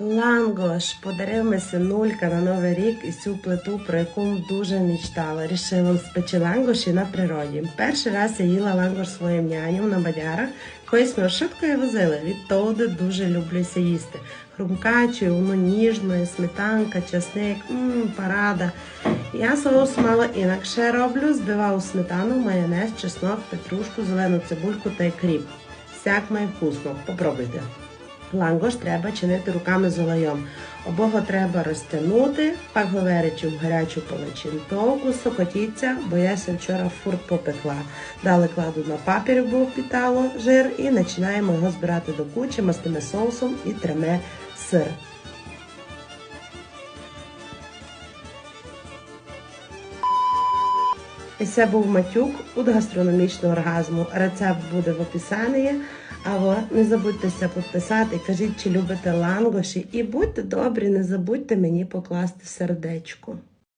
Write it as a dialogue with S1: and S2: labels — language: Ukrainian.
S1: Лангош подарив ми синулька на Новий рік і цю плиту, про яку дуже мечтала. Рішила спечи лангоші на природі. Перший раз я їла лангош своїм няням на бадярах. Колись ми швидко возили. Відтоді дуже люблюся їсти. Хрумкачую, воно ніжне, сметанка, часник, мм, парада. Я соус мало інакше роблю, збиваю сметану, майонез, чеснок, петрушку, зелену цибульку та кріп. Всяк має вкусно. Попробуйте. Лангош треба чинити руками з олеєм. Обого треба розтягнути, пак говорячи в гарячу поличинтовку, сокотіться, бо я ся вчора фурт попекла. Далі кладу на папір, бо впітало жир, і починаємо його збирати до кучі, мастиме соусом і треме сир. І це був матюк від гастрономічного оргазму. Рецепт буде в описанні. А ви не забудьтеся підписати, кажіть, чи любите лангоші. І будьте добрі, не забудьте мені покласти сердечко.